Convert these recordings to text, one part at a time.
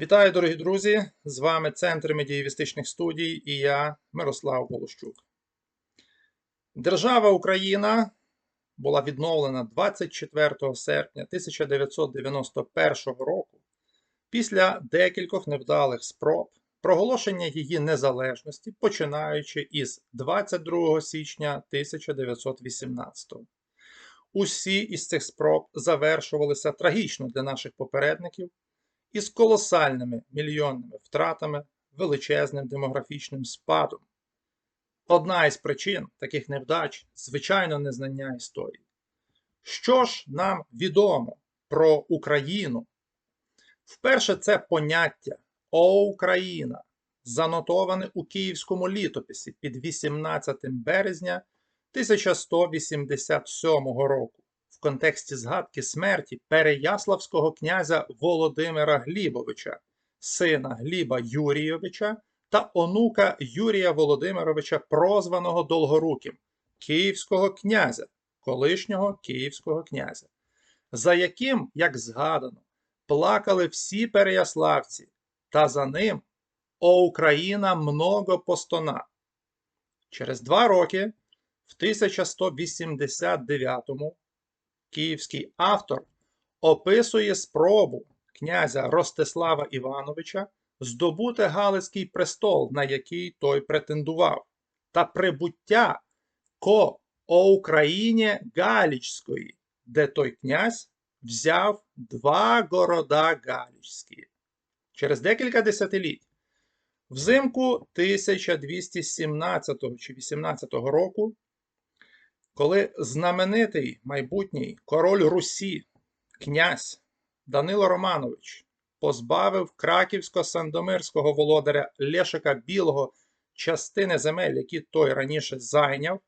Вітаю, дорогі друзі! З вами Центр медієвістичних студій і я, Мирослав Волощук. Держава Україна була відновлена 24 серпня 1991 року після декількох невдалих спроб проголошення її незалежності, починаючи із 22 січня 1918. Усі із цих спроб завершувалися трагічно для наших попередників із колосальними мільйонними втратами, величезним демографічним спадом. Одна із причин таких невдач звичайно незнання історії. Що ж нам відомо про Україну? Вперше це поняття О Україна занотоване у Київському літописі під 18 березня 1187 року в контексті згадки смерті Переяславського князя Володимира Глібовича, сина Гліба Юрійовича та онука Юрія Володимировича, прозваного Долгоруким, Київського князя, колишнього Київського князя, за яким, як згадано, плакали всі переяславці, та за ним О Україна много постона. Через два роки, в 1189-му, київський автор описує спробу князя Ростислава Івановича здобути Галицький престол, на який той претендував, та прибуття ко Україні Галічської, де той князь взяв два города Галічські. Через декілька десятиліть, взимку 1217 чи 18 року, коли знаменитий майбутній король Русі, князь Данило Романович, позбавив краківсько-сандомирського володаря Лешика Білого частини земель, які той раніше зайняв,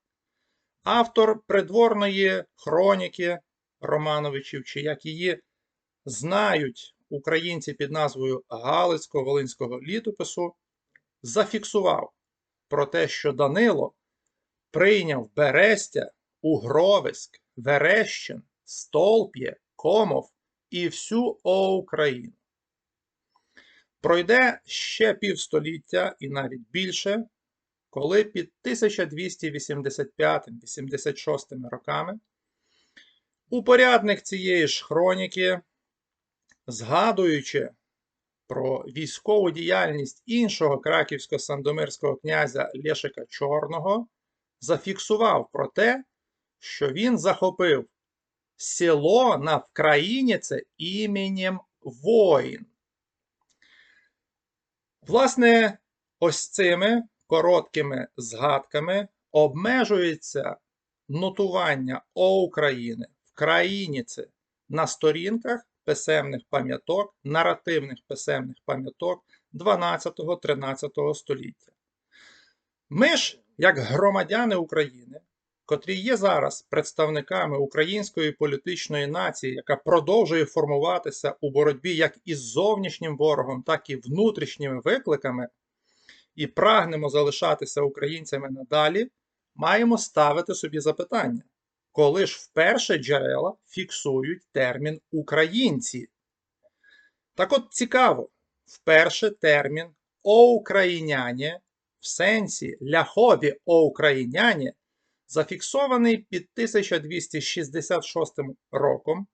автор придворної хроніки Романовичів, чи як її знають українці під назвою Галицько-Волинського літопису, зафіксував про те, що Данило прийняв Берестя Угровиськ, Верещин, Столп'є, Комов і всю Україну. Пройде ще півстоліття і навіть більше, коли під 1285-86 роками упорядник цієї ж хроніки, згадуючи про військову діяльність іншого краківсько-сандомирського князя Лешика Чорного, зафіксував про те, що він захопив село на Вкраїніце іменем воїн. Власне, ось цими короткими згадками обмежується нотування О України в країніці на сторінках писемних пам'яток, наративних писемних пам'яток 12-13 століття. Ми ж, як громадяни України, котрі є зараз представниками української політичної нації, яка продовжує формуватися у боротьбі як із зовнішнім ворогом, так і внутрішніми викликами, і прагнемо залишатися українцями надалі, маємо ставити собі запитання, коли ж вперше джерела фіксують термін українці. Так от цікаво, вперше термін оукраїняні в сенсі ляхові оукраїняні зафіксований під 1266 роком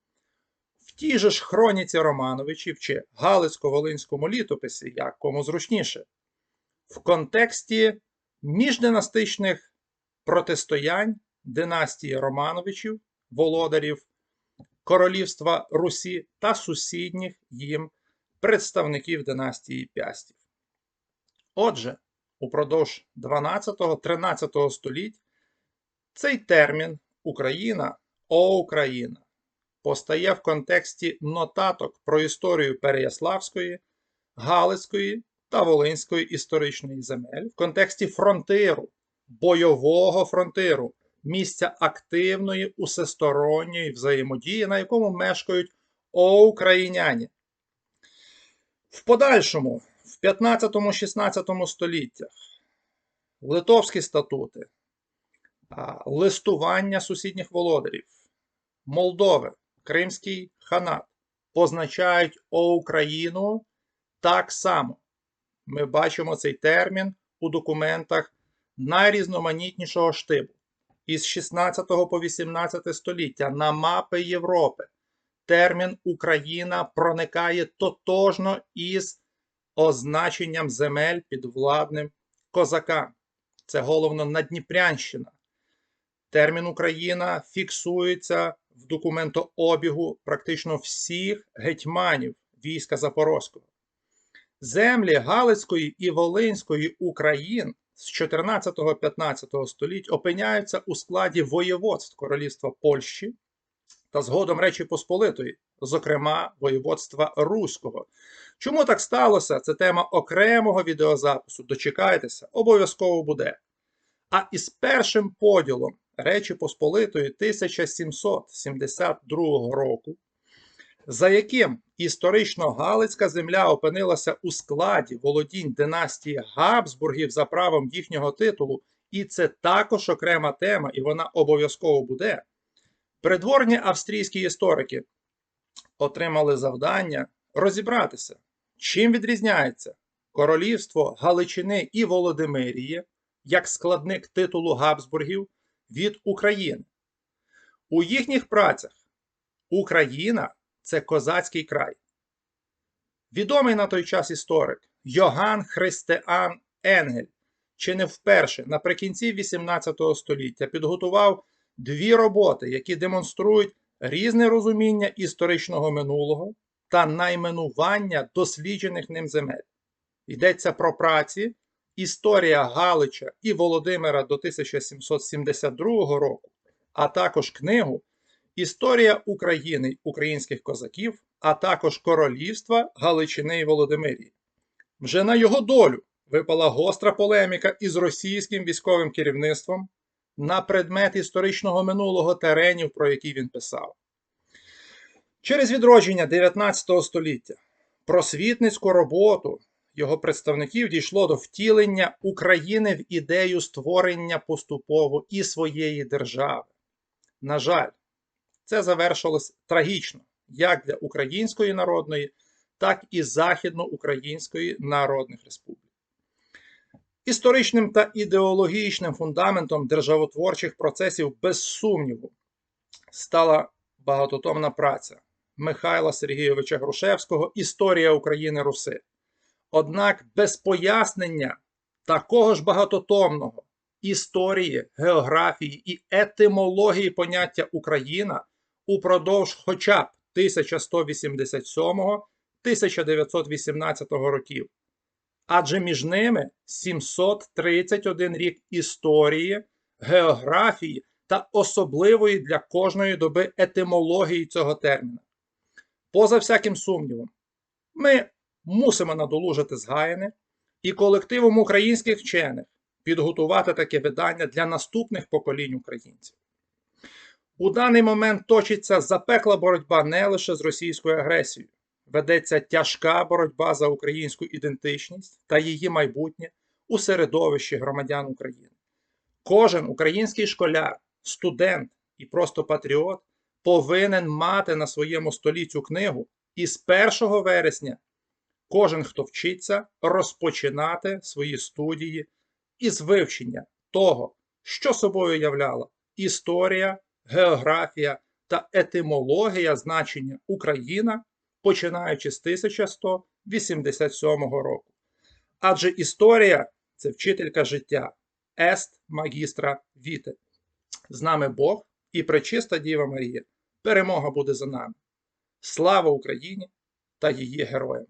в тій же ж хроніці Романовичів чи Галицько-Волинському літописі, як кому зручніше, в контексті міждинастичних протистоянь династії Романовичів, володарів Королівства Русі та сусідніх їм представників династії Пястів. Отже, упродовж 12-13 століть цей термін Україна О Україна постає в контексті нотаток про історію Переяславської, Галицької та Волинської історичної земель, в контексті фронтиру, бойового фронтиру, місця активної усесторонньої взаємодії, на якому мешкають оукраїняні. В подальшому, в 15-16 століттях, литовські статути, листування сусідніх володарів, Молдови, Кримський ханат позначають Україну так само ми бачимо цей термін у документах найрізноманітнішого штибу із 16 по 18 століття на мапи Європи. Термін Україна проникає тотожно із означенням земель підвладним козакам. Це головно Надніпрянщина. Термін Україна фіксується в документообігу практично всіх гетьманів війська Запорозького. Землі Галицької і Волинської Україн з 14-15 століть опиняються у складі воєводств Королівства Польщі та згодом Речі Посполитої, зокрема воєводства Руського. Чому так сталося? Це тема окремого відеозапису. Дочекайтеся, обов'язково буде. А із першим поділом Речі Посполитої 1772 року, за яким історично Галицька земля опинилася у складі володінь династії Габсбургів за правом їхнього титулу, і це також окрема тема, і вона обов'язково буде. Придворні австрійські історики отримали завдання розібратися, чим відрізняється королівство Галичини і Володимирії як складник титулу Габсбургів від України. У їхніх працях Україна це козацький край. Відомий на той час історик Йоган Христеан Енгель чи не вперше наприкінці 18 століття підготував дві роботи, які демонструють різне розуміння історичного минулого та найменування досліджених ним земель. Йдеться про праці Історія Галича і Володимира до 1772 року, а також книгу Історія України українських козаків, а також королівства Галичини і Володимирії. Вже на його долю випала гостра полеміка із російським військовим керівництвом на предмет історичного минулого теренів, про які він писав. Через відродження 19 століття просвітницьку роботу його представників дійшло до втілення України в ідею створення поступово і своєї держави. На жаль, це завершилось трагічно як для Української народної, так і Західноукраїнської Народних Республік. Історичним та ідеологічним фундаментом державотворчих процесів, без сумніву, стала багатотомна праця Михайла Сергійовича Грушевського Історія України Руси. Однак без пояснення такого ж багатотомного історії, географії і етимології поняття Україна упродовж хоча б 1187-1918 років. Адже між ними 731 рік історії, географії та особливої для кожної доби етимології цього терміна. Поза всяким сумнівом, ми мусимо надолужити згаяне і колективом українських вчених підготувати таке видання для наступних поколінь українців. У даний момент точиться запекла боротьба не лише з російською агресією, ведеться тяжка боротьба за українську ідентичність та її майбутнє у середовищі громадян України. Кожен український школяр, студент і просто патріот повинен мати на своєму столі цю книгу і з 1 вересня кожен, хто вчиться, розпочинати свої студії із вивчення того, що собою являла історія, географія та етимологія значення Україна, починаючи з 1187 року. Адже історія це вчителька життя, ест магістра віте. З нами Бог і пречиста Діва Марія. Перемога буде за нами. Слава Україні та її героям!